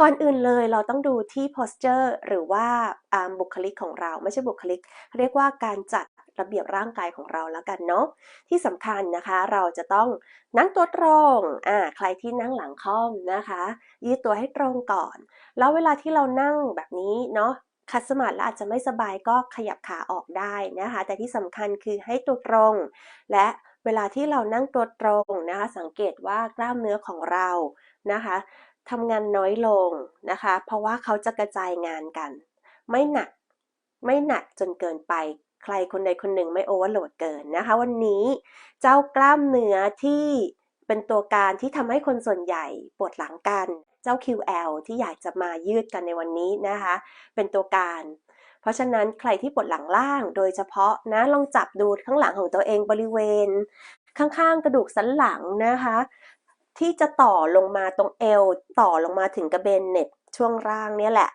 ก่อนอื่นเลยเราต้องดูที่ posture หรือว่าบุคลิกของเราไม่ใช่บุคลิก เรียกว่าการจัดระเบียบร่างกายของเราแล้วกันเนาะที่สำคัญนะคะเราจะต้องนั่งตัวตรงอ่าใครที่นั่งหลังค่อมนะคะ ยืดตัวให้ตรงก่อน แล้วเวลาที่เรานั่งแบบนี้เนาะคัดสมาธิแล้วอาจจะไม่สบายก็ขยับขาออกได้นะคะ แต่ที่สำคัญคือให้ตัวตรง และเวลาที่เรานั่งตัวตรงนะคะ สังเกตว่ากล้ามเนื้อของเรานะคะ ทำงานน้อยลงนะคะ เพราะว่าเขาจะกระจายงานกัน ไม่หนักไม่หนักจนเกินไป ใครคนใดคนหนึ่งไม่โอเวอร์โหลดเกินนะคะ วันนี้เจ้ากล้ามเนื้อที่เป็นตัวการที่ทำให้คนส่วนใหญ่ปวดหลังกัน เจ้า QL ที่อยากจะมายืดกันในวันนี้นะคะ เป็นตัวการ เพราะฉะนั้นใครที่ปวดหลังล่างโดยเฉพาะนะลองจับดูข้างหลังของตัวเองบริเวณ ข้างๆกระดูกสันหลังนะคะ ที่จะต่อลงมาตรงเอวต่อลงมาถึงกระเบนเน็บช่วงล่างเนี่ยแหละ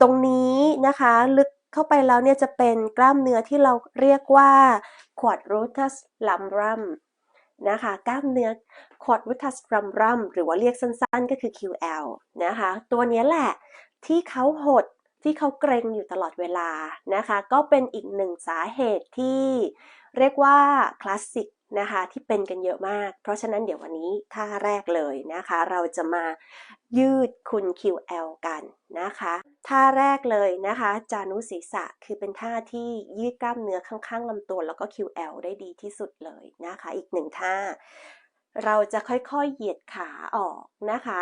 ตรงนี้นะคะลึกเข้าไปแล้วเนี่ยจะเป็นกล้ามเนื้อที่เราเรียกว่า quadratus labrum นะคะกล้ามเนื้อ quadratus labrum หรือว่าเรียกสั้นๆ ก็คือ QL นะคะ ตัวนี้แหละที่เขาหดที่เขาเกรงอยู่ตลอดเวลานะคะ ก็เป็นอีกหนึ่งสาเหตุที่เรียกว่าคลาสสิก นะคะที่เป็นกันเยอะมาก เพราะฉะนั้นเดี๋ยววันนี้ท่าแรกเลยนะคะ เราจะมายืดคุณ QL กันนะคะท่าแรกเลยนะคะจานุศีรษะคือเป็นท่าที่ยืดกล้ามเนื้อข้างๆลำตัวแล้วก็ QL ได้ดีที่สุดเลยนะคะ อีกหนึ่งท่า เราจะค่อยๆเหยียดขาออกนะคะ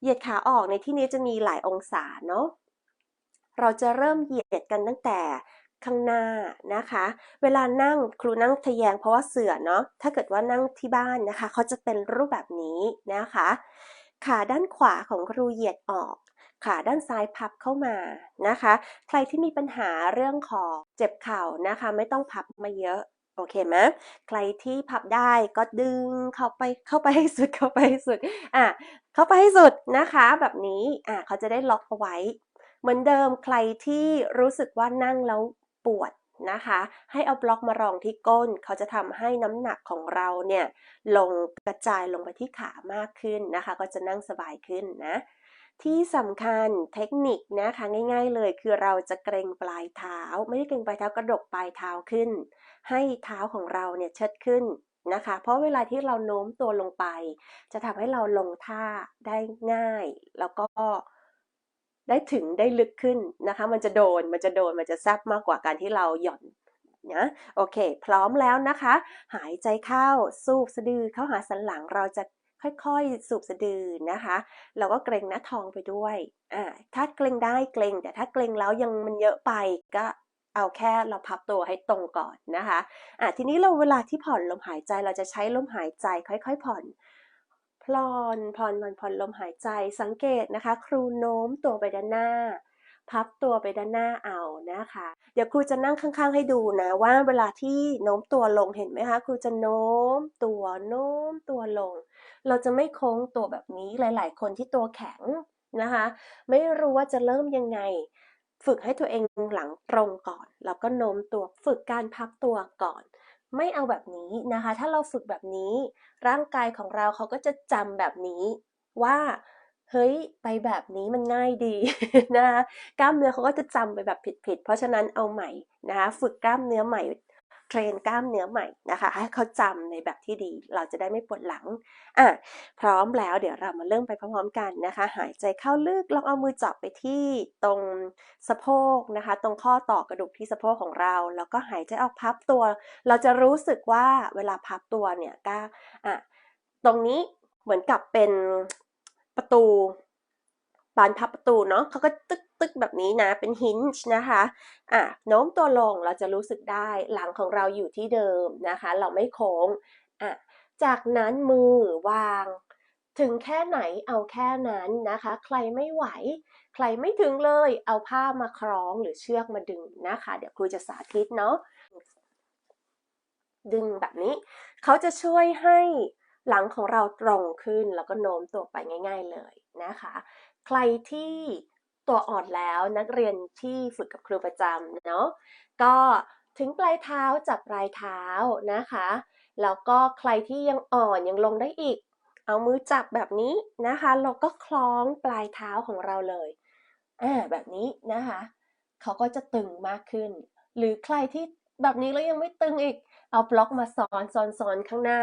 เหยียดขาออกในที่นี้จะมีหลายองศาเนาะเราจะเริ่มเหยียดกันตั้งแต่ ข้างหน้านะคะ เวลานั่งครูนั่งทะแยงเพราะว่าเสื่อเนาะถ้าเกิดว่านั่งที่บ้านนะคะเขาจะเป็นรูปแบบนี้นะคะ ขาด้านขวาของครูเหยียดออกขาด้านซ้ายพับเข้ามานะคะ ใครที่มีปัญหาเรื่องของเจ็บเข่านะคะ ไม่ต้องพับมาเยอะโอเคไหมใครที่พับได้ก็ดึงเข้าไปเข้าไปให้สุดเข้าไปให้สุดอะเข้าไปให้สุดนะคะ แบบนี้อะเขาจะได้ล็อกเอาไว้ เหมือนเดิมใครที่รู้สึกว่านั่งแล้ว ปวดนะคะ ให้เอาบล็อกมารองที่ก้น เขาจะทำให้น้ำหนักของเราเนี่ยลงกระจายลงไปที่ขามากขึ้นนะคะ ก็จะนั่งสบายขึ้นนะ ที่สำคัญเทคนิคนะคะง่าย ๆ เลยคือเราจะเกรงปลายเท้า ไม่ได้เกรงปลายเท้ากระดกปลายเท้าขึ้น ให้เท้าของเราเนี่ยเชิดขึ้นนะคะ เพราะเวลาที่เราโน้มตัวลงไป จะทำให้เราลงท่าได้ง่าย แล้วก็ ได้ถึงได้ลึกขึ้นนะคะ มันจะโดนมันจะโดนมันจะแซบมากกว่าการที่เราหย่อนนะโอเค พร้อมแล้วนะคะ หายใจเข้าสูบสะดือเข้าหาสันหลังเราจะค่อยๆ สูบสะดือนะคะ เราก็เกรงหน้าท้องไปด้วยอ่าถ้าเกรงได้เกรงแต่ถ้าเกรงแล้วยังมันเยอะไปก็เอาแค่เราพับตัวให้ตรงก่อนนะคะอ่าทีนี้เราเวลาที่ผ่อนลมหายใจเราจะใช้ลมหายใจค่อย ๆ ผ่อน พลอนผ่อนผ่อนผ่อนลมหายใจสังเกตนะคะ ครูโน้มตัวไปด้านหน้า พับตัวไปด้านหน้าเอานะคะ เดี๋ยวครูจะนั่งข้าง ๆ ให้ดูนะว่าเวลาที่โน้มตัวลงเห็นไหมคะครูจะโน้มตัวโน้มตัวลง เราจะไม่โค้งตัวแบบนี้หลาย ๆ คนที่ตัวแข็งนะคะ ไม่รู้ว่าจะเริ่มยังไง ฝึกให้ตัวเองหลังตรงก่อน แล้วก็โน้มตัวฝึกการพับตัวก่อน ไม่เอาแบบนี้นะคะ ถ้าเราฝึกแบบนี้ ร่างกายของเราเขาก็จะจำแบบนี้ว่าเฮ้ยไปแบบนี้มันง่ายดีนะคะกล้ามเนื้อเขาก็จะจำไปแบบผิดๆ เพราะฉะนั้นเอาใหม่นะคะฝึกกล้ามเนื้อใหม่ เทรนกล้ามเนื้อใหม่นะคะ ให้เขาจำในแบบที่ดี เราจะได้ไม่ปวดหลังอะพร้อมแล้วเดี๋ยวเรามาเริ่มไปพร้อมๆกันนะคะ หายใจเข้าลึกลองเอามือจับไปที่ตรงสะโพกนะคะ ตรงข้อต่อกระดูกที่สะโพกของเรา แล้วก็หายใจออกพับตัว เราจะรู้สึกว่าเวลาพับตัวเนี่ยก็อะตรงนี้เหมือนกับเป็นประตู บานพับประตูเนาะเขาก็ตึกตึกแบบนี้นะ เป็นฮินช์นะคะอะโน้มตัวลงเราจะรู้สึกได้หลังของเราอยู่ที่เดิมนะคะ เราไม่โค้งอะจากนั้นมือวาง ถึงแค่ไหนเอาแค่นั้นนะคะ ใครไม่ไหว ใครไม่ถึงเลยเอาผ้ามาคล้องหรือเชือกมาดึงนะคะ เดี๋ยวครูจะสาธิตเนาะดึงแบบนี้ เขาจะช่วยให้หลังของเราตรงขึ้นแล้วก็โน้มตัวไปง่าย ๆเลยนะคะ ใครที่ตัวอ่อนแล้วนักเรียนที่ฝึกกับครูประจำเนาะก็ถึงปลายเท้าจับปลายเท้านะคะ แล้วก็ใครที่ยังอ่อนยังลงได้อีก เอามือจับแบบนี้นะคะ เราก็คล้องปลายเท้าของเราเลยอ่าแบบนี้นะคะ เขาก็จะตึงมากขึ้น หรือใครที่แบบนี้แล้วยังไม่ตึงอีก เอาบล็อกมาซ้อนซ้อนซ้อนข้างหน้า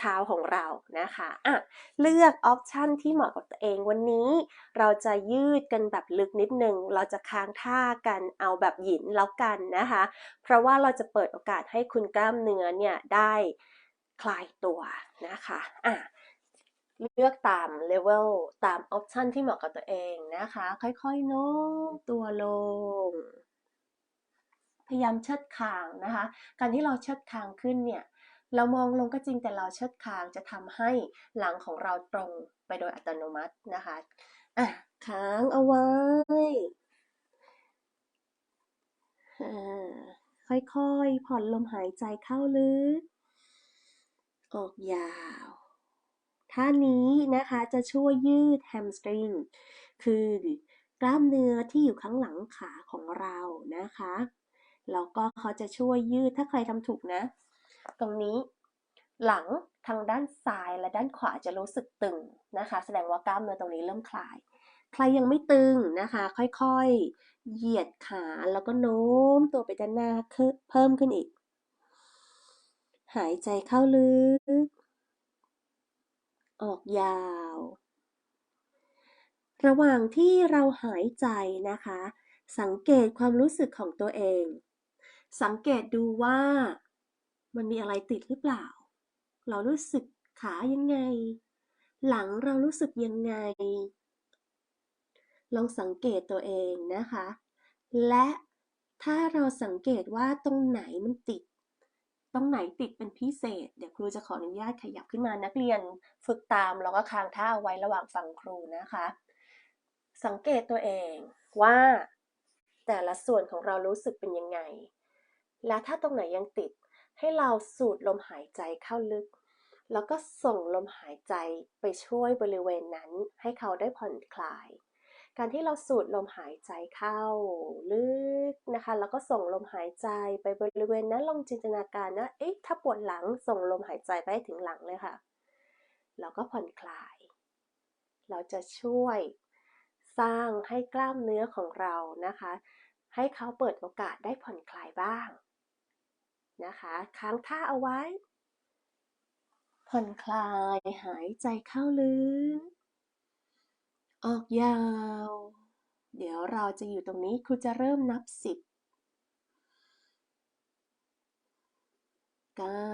เท้าของเรานะคะอะเลือกออปชันที่เหมาะกับตัวเองวันนี้ เราจะยืดกันแบบลึกนิดนึง เราจะค้างท่ากันเอาแบบหยินแล้วกันนะคะ เพราะว่าเราจะเปิดโอกาสให้คุณกล้ามเนื้อเนี่ยได้คลายตัวนะคะอะเลือกตามเลเวลตามออปชันที่เหมาะกับตัวเองนะคะ ค่อยๆโน้มตัวลง พยายามเชิดคางนะคะ การที่เราเชิดคางขึ้นเนี่ย เรามองลงก็จริงแต่เราเชิดคางจะทำให้หลังของเราตรงไปโดยอัตโนมัตินะคะอะค้างเอาไว้ค่อยๆ ผ่อนลมหายใจเข้าลึก ออกยาวท่านี้นะคะจะช่วยยืดแฮมสตริง คือกล้ามเนื้อที่อยู่ข้างหลังขาของเรานะคะ แล้วก็เขาจะช่วยยืดถ้าใครทำถูกนะ ตรงนี้หลังทางด้านซ้ายและด้านขวาจะรู้สึกตึงนะคะ แสดงว่ากล้ามเนื้อตรงนี้เริ่มคลาย ใครยังไม่ตึงนะคะ ค่อยๆ เหยียดขาแล้วก็โน้มตัวไปด้านหน้าเพิ่มขึ้นอีก หายใจเข้าลึก ออกยาว ระหว่างที่เราหายใจนะคะ สังเกตความรู้สึกของตัวเอง สังเกตดูว่า มันมีอะไรติดหรือเปล่า เรารู้สึกขายังไง หลังเรารู้สึกยังไง ลองสังเกตตัวเองนะคะ และถ้าเราสังเกตว่าตรงไหนมันติด ตรงไหนติดเป็นพิเศษ เดี๋ยวครูจะขออนุญาตขยับขึ้นมานักเรียนฝึกตามแล้วก็ค้างท่าเอาไว้ระหว่างฟังครูนะคะ สังเกตตัวเองว่าแต่ละส่วนของเรารู้สึกเป็นยังไง และถ้าตรงไหนยังติด ให้เราสูดลมหายใจเข้าลึก แล้วก็ส่งลมหายใจไปช่วยบริเวณนั้นให้เขาได้ผ่อนคลาย การที่เราสูดลมหายใจเข้าลึกนะคะ แล้วก็ส่งลมหายใจไปบริเวณนั้นลองจินตนาการนะเอ๊ะถ้าปวดหลังส่งลมหายใจไปถึงหลังเลยค่ะ แล้วก็ผ่อนคลาย เราจะช่วยสร้างให้กล้ามเนื้อของเรานะคะ ให้เขาเปิดโอกาสได้ผ่อนคลายบ้าง นะคะ ค้างท่าเอาไว้ ผ่อนคลายหายใจเข้าลึก ออกยาว เดี๋ยวเราจะอยู่ตรงนี้ครูจะเริ่มนับสิบเก้า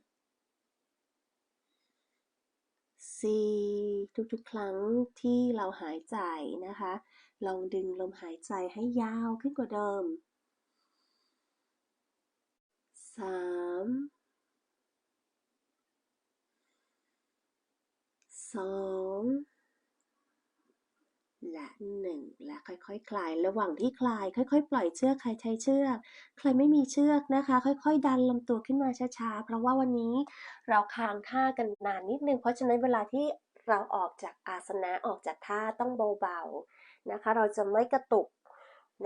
แปดเจ็ดหกห้าสี่ทุกๆ ครั้งที่เราหายใจนะคะ ลองดึงลมหายใจให้ยาวขึ้นกว่าเดิมสามสอง และหนึ่งและค่อยๆคคลาย ระหว่างที่คลาย ค่อย ๆ ปล่อยเชือกใครใช้เชือก ใครไม่มีเชือกนะคะ ค่อย ๆ ดันลำตัวขึ้นมาช้าๆ เพราะว่าวันนี้เราค้างท่ากันนานนิดนึง เพราะฉะนั้นเวลาที่เราออกจากอาสนะออกจากท่าต้องเบาๆนะคะ เราจะไม่กระตุก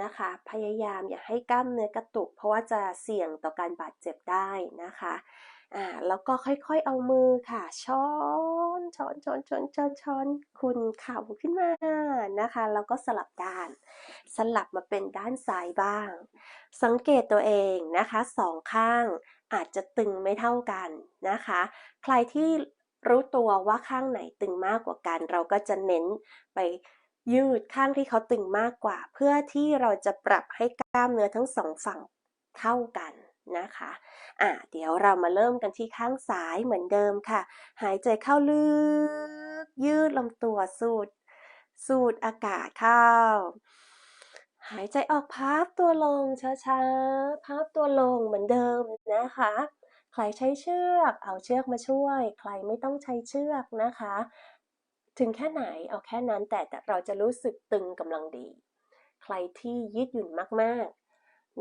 นะคะ พยายามอย่าให้กล้ามเนื้อกระตุก เพราะว่าจะเสี่ยงต่อการบาดเจ็บได้นะคะ อ่าแล้วก็ค่อยๆเอามือค่ะ ช้อนช้อนช้อนช้อนช้อนช้อนคุณเข่าขึ้นมานะคะ แล้วก็สลับด้าน สลับมาเป็นด้านซ้ายบ้าง สังเกตตัวเองนะคะสองข้างอาจจะตึงไม่เท่ากันนะคะ ใครที่รู้ตัวว่าข้างไหนตึงมากกว่ากัน เราก็จะเน้นไปยืดข้างที่เขาตึงมากกว่า เพื่อที่เราจะปรับให้กล้ามเนื้อทั้งสองฝั่งเท่ากัน นะคะอะเดี๋ยวเรามาเริ่มกันที่ข้างซ้ายเหมือนเดิมค่ะ หายใจเข้าลึก ยืดลำตัวสูด สูดอากาศเข้า หายใจออกพับตัวลงช้าๆ พับตัวลงเหมือนเดิมนะคะ ใครใช้เชือก เอาเชือกมาช่วย ใครไม่ต้องใช้เชือกนะคะ ถึงแค่ไหนเอาแค่นั้นแต่เราจะรู้สึกตึงกำลังดี ใครที่ยืดหยุ่นมากๆ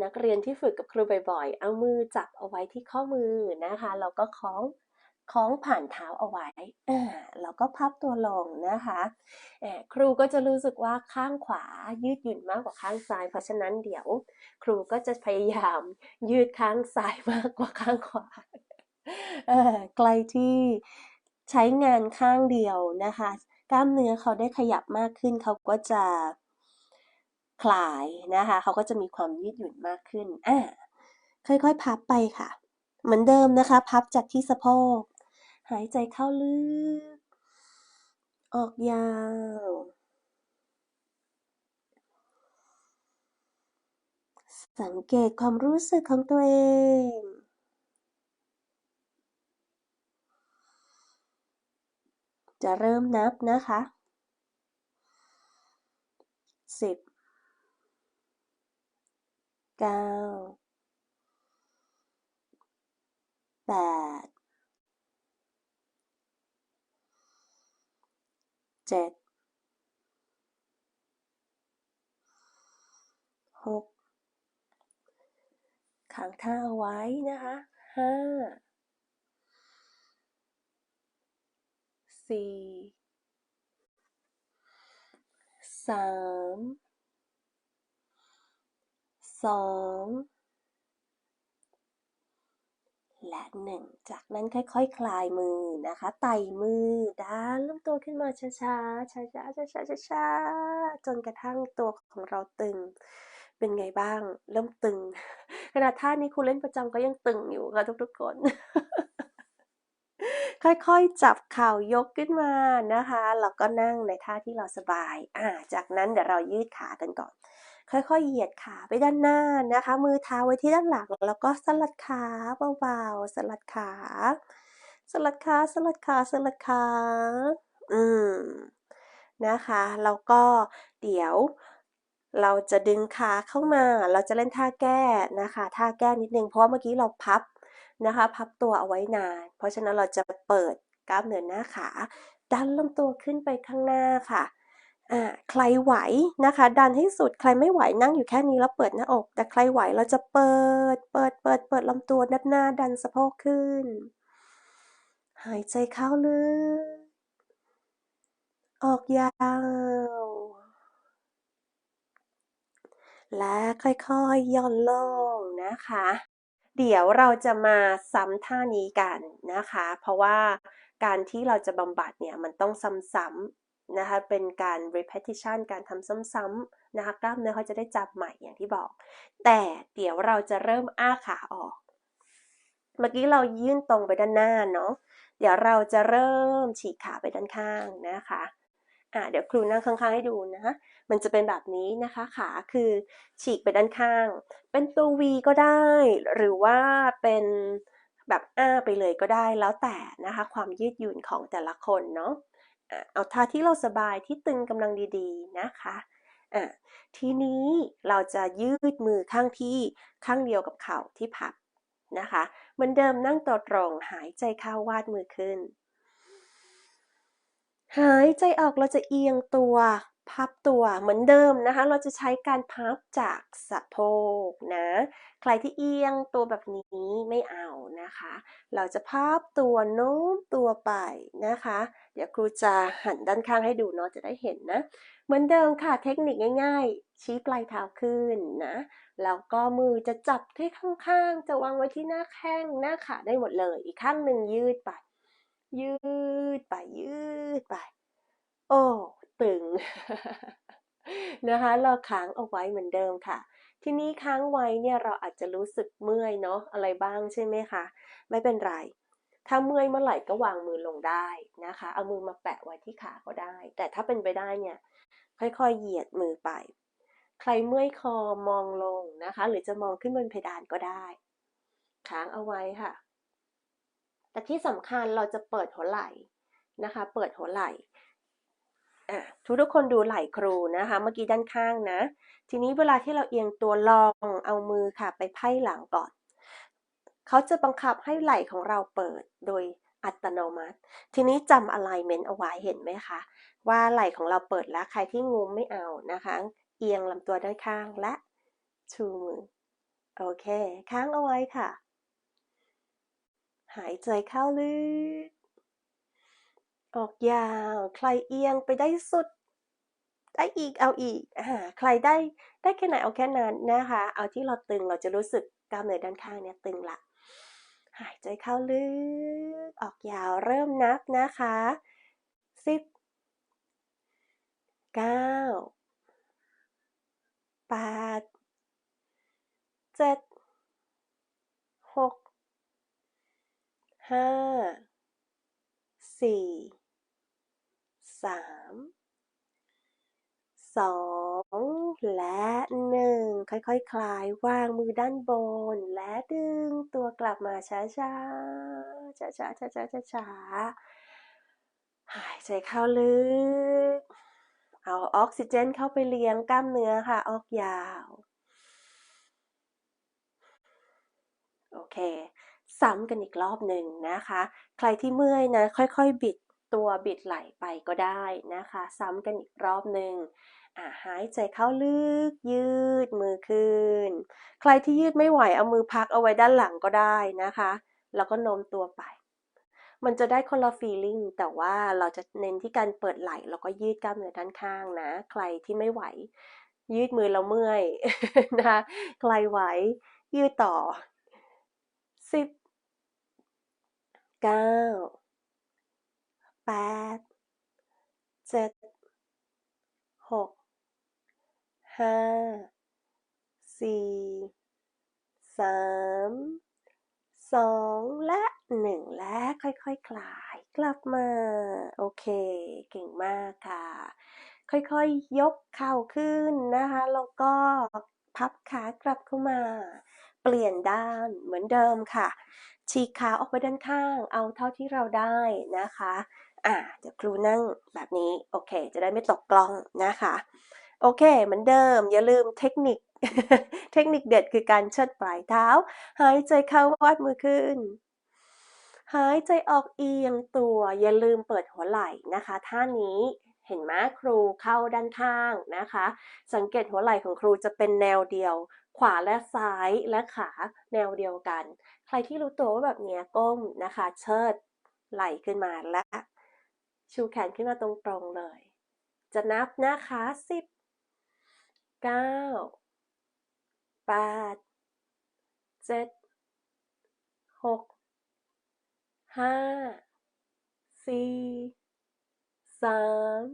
นักเรียนที่ฝึกกับครูบ่อยๆ เอามือจับเอาไว้ที่ข้อมือนะคะเราก็คล้องคล้องผ่านเท้าเอาไว้แล้วก็พับตัวลงนะคะครูก็จะรู้สึกว่าข้างขวายืดหยุ่นมากกว่าข้างซ้าย เพราะฉะนั้นเดี๋ยว ครูก็จะพยายามยืดข้างซ้ายมากกว่าข้างขวาเอ่อใครที่ใช้งานข้างเดียวนะคะ กล้ามเนื้อเขาได้ขยับมากขึ้นเขาก็จะ คลายนะคะเขาก็จะมีความยืดหยุ่นมากขึ้นอ่าค่อยๆ พับไปค่ะ เหมือนเดิมนะคะ พับจากที่สะโพก หายใจเข้าลึก ออกยาว สังเกตความรู้สึกของตัวเองจะเริ่มนับนะคะสิบ เก้าแปดเจ็ดหกค้างท่าเอาไว้นะคะห้าสี่สาม สองและหนึ่งจากนั้นค่อยๆคคลายมือนะคะ ไต่มือด้านลำตัวขึ้นมาช้าๆช้าๆช้าๆช้าๆจนกระทั่งตัวของเราตึง เป็นไงบ้าง เริ่มตึงขนาดท่านี้ครูเล่นประจำก็ยังตึงอยู่ค่ะทุกๆคน ค่อยๆจับเข่ายกขึ้นมานะคะแล้วก็นั่งในท่าที่เราสบาย อ่า จากนั้นเดี๋ยวเรายืดขากันก่อน ค่อยๆ เหยียดขาไปด้านหน้านะคะ มือเท้าไว้ที่ด้านหลัง แล้วก็สลัดขาเบาๆ สลัดขา สลัดขา สลัดขา สลัดขา อืม นะคะ แล้วก็เดี๋ยวเราจะดึงขาเข้ามา เราจะเล่นท่าแก้นะคะ ท่าแก้นิดนึง เพราะเมื่อกี้เราพับนะคะ พับตัวเอาไว้นาน เพราะฉะนั้นเราจะเปิดกล้ามเนื้อหน้าขา ดันลำตัวขึ้นไปข้างหน้าค่ะ อ่าใครไหวนะคะ ดันให้สุดใครไม่ไหวนั่งอยู่แค่นี้แล้วเปิดหน้าอก แต่ใครไหวเราจะเปิด เปิดเปิดเปิดลำตัวนับหน้าดันสะโพกขึ้น หายใจเข้าลึกออกยาวและค่อยๆย่อนลงนะคะ เดี๋ยวเราจะมาซ้ำท่านี้กันนะคะ เพราะว่าการที่เราจะบำบัดเนี่ยมันต้องซ้ำๆ นะคะเป็นการ repetition การทำซ้ำๆนะคะกล้ามเนื้อเขาจะได้จำใหม่อย่างที่บอก แต่เดี๋ยวเราจะเริ่มอ้าขาออก เมื่อกี้เรายื่นตรงไปด้านหน้าเนาะเดี๋ยวเราจะเริ่มฉีกขาไปด้านข้างนะคะอ่าเดี๋ยวครูนั่งข้างๆให้ดูนะมันจะเป็นแบบนี้นะคะ ขาคือฉีกไปด้านข้าง เป็นตัว V ก็ได้ หรือว่าเป็นแบบอ้าไปเลยก็ได้แล้วแต่นะคะ ความยืดหยุ่นของแต่ละคนเนาะ เอาท่าที่เราสบายที่ตึงกำลังดีๆนะคะอะทีนี้เราจะยืดมือข้างที่ข้างเดียวกับเข่าที่พับนะคะเหมือนเดิมนั่งตัวตรงหายใจเข้าวาดมือขึ้น หายใจออกเราจะเอียงตัว พับตัวเหมือนเดิมนะคะ เราจะใช้การพับจากสะโพกนะ ใครที่เอียงตัวแบบนี้ไม่เอานะคะ เราจะพับตัวโน้มตัวไปนะคะ เดี๋ยวครูจะหันด้านข้างให้ดูเนาะจะได้เห็นนะ เหมือนเดิมค่ะเทคนิคง่าย ๆ ชี้ปลายเท้าขึ้นนะ แล้วก็มือจะจับที่ข้างๆ จะวางไว้ที่หน้าแข้งหน้าขาได้หมดเลย อีกข้างหนึ่งยืดไป ยืดไปยืดไป โอ้ ตึงนะคะ เราค้างเอาไว้เหมือนเดิมค่ะ ทีนี้ค้างไว้เนี่ยเราอาจจะรู้สึกเมื่อยเนาะอะไรบ้างใช่ไหมคะ ไม่เป็นไร ถ้าเมื่อยเมื่อไหร่ก็วางมือลงได้นะคะ เอามือมาแปะไว้ที่ขาก็ได้ แต่ถ้าเป็นไปได้เนี่ยค่อยๆเหยียดมือไป ใครเมื่อยคอมองลงนะคะ หรือจะมองขึ้นบนเพดานก็ได้ ค้างเอาไว้ค่ะ แต่ที่สำคัญเราจะเปิดหัวไหล่นะคะ เปิดหัวไหล่ อะทุกทุกคนดูไหล่ครูนะคะ เมื่อกี้ด้านข้างนะ ทีนี้เวลาที่เราเอียงตัวลองเอามือค่ะ ไปไพ่หลังก่อน เขาจะบังคับให้ไหล่ของเราเปิดโดยอัตโนมัติ ทีนี้จำ alignment เอาไว้เห็นไหมคะ ว่าไหล่ของเราเปิดแล้ว ใครที่งุมไม่เอานะคะ เอียงลำตัวด้านข้างและชูมือ โอเค ค้างเอาไว้ค่ะ หายใจเข้าลึก ออกยาว ใครเอียงไปได้สุด ได้อีกเอาอีกอ่าใครได้ได้แค่ไหนเอาแค่นั้นนะคะ เอาที่เราตึงเราจะรู้สึกกล้ามเนื้อด้านข้างเนี่ยตึงละ หายใจเข้าลึก ออกยาวเริ่มนับนะคะสิบเก้าแปดเจ็ดหกห้าสี่ สามสองและหนึ่งค่อยๆคคลายวางมือด้านบน และดึงตัวกลับมาช้าๆช้าๆช้าๆช้าๆช้าๆหายใจเข้าลึก เอาออกซิเจนเข้าไปเลี้ยงกล้ามเนื้อค่ะ ออกยาว โอเค ซ้ำกันอีกรอบหนึ่งนะคะ ใครที่เมื่อยนะ ค่อยๆ บิด ตัวบิดไหลไปก็ได้นะคะ ซ้ำกันอีกรอบหนึ่งหายใจเข้าลึกยืดมือขึ้น ใครที่ยืดไม่ไหวเอามือพักเอาไว้ด้านหลังก็ได้นะคะ แล้วก็โน้มตัวไป มันจะได้คนละฟีลลิ่งแต่ว่าเราจะเน้นที่การเปิดไหล่แล้วก็ยืดกล้ามเนื้อด้านข้างนะ ใครที่ไม่ไหว ยืดมือแล้วเมื่อยนะคะใครไหว ยืดต่อสิบเก้า แปดเจ็ดหกห้าสี่สามสองและหนึ่งและค่อยๆคคลายกลับมา โอเค เก่งมากค่ะ ค่อยๆยยกเข่าขึ้นนะคะ แล้วก็พับขากลับเข้ามา เปลี่ยนด้านเหมือนเดิมค่ะ ฉีกขาออกไปด้านข้าง เอาเท่าที่เราได้นะคะ อ่าเดี๋ยวครูนั่งแบบนี้ โอเค จะได้ไม่ตกกล้องนะคะ โอเค เหมือนเดิม อย่าลืมเทคนิค เทคนิคเด็ดคือการเชิดปลายเท้า หายใจเข้าวาดมือขึ้น หายใจออกเอียงตัว อย่าลืมเปิดหัวไหล่นะคะ ท่านี้เห็นไหมครูเข้าด้านข้างนะคะ สังเกตหัวไหล่ของครูจะเป็นแนวเดียว ขวาและซ้ายและขาแนวเดียวกัน ใครที่รู้ตัวว่าแบบนี้ก้มนะคะ เชิดไหล่ขึ้นมาและ ชูแขนขึ้นมาตรงๆเลย จะนับนะคะสิบเก้าแปดเจ็ดหกห้าสี่สาม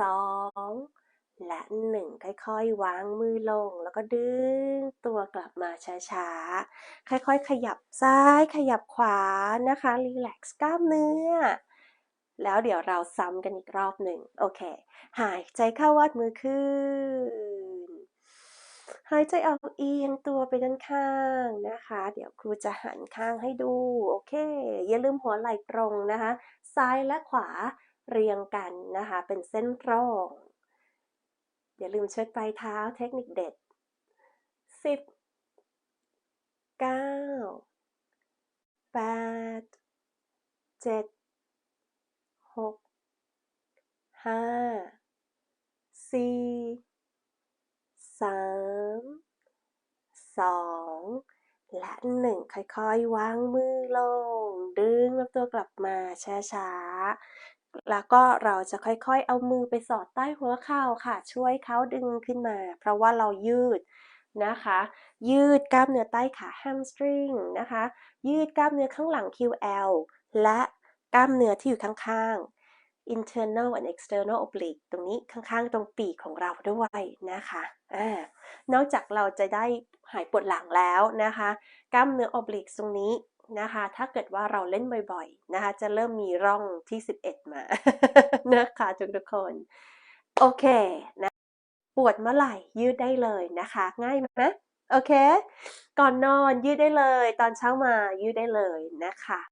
สองและหนึ่งค่อยๆ วางมือลง แล้วก็ดึงตัวกลับมาช้าๆ ค่อยๆ ขยับซ้ายขยับขวานะคะ รีแลกซ์กล้ามเนื้อ แล้วเดี๋ยวเราซ้ำกันอีกรอบหนึ่งโอเค หายใจเข้าวัดมือขึ้น หายใจออกเอียงตัวไปด้านข้างนะคะ เดี๋ยวครูจะหันข้างให้ดู โอเค อย่าลืมหัวไหล่ตรงนะคะ ซ้ายและขวาเรียงกันนะคะ เป็นเส้นตรง อย่าลืมเช็ดปลายเท้าเทคนิคเด็ดสิบเก้าแปดเจ็ด หกห้าสี่สามสองและหนึ่งค่อยๆ วางมือลง ดึงลำตัวกลับมาช้าๆ แล้วก็เราจะค่อยๆ เอามือไปสอดใต้หัวเข่าค่ะ ช่วยเขาดึงขึ้นมา เพราะว่าเรายืดนะคะ ยืดกล้ามเนื้อใต้ขา hamstring นะคะ ยืดกล้ามเนื้อข้างหลัง QL และ กล้ามเนื้อที่อยู่ข้างๆ internal and external oblique ตรงนี้ข้างๆ ตรงปีกของเราด้วยนะคะอนอกจากเราจะได้หายปวดหลังแล้วนะคะ กล้ามเนื้อ oblique ตรงนี้นะคะ ถ้าเกิดว่าเราเล่นบ่อยๆ นะคะ จะเริ่มมีร่องที่ 11 มานะคะทุกๆคน โอเคนะปวดเมื่อไหร่ยืดได้เลยนะคะ ง่ายไหมโอเค ก่อนนอนยืดได้เลย ตอนเช้ามายืดได้เลยนะคะ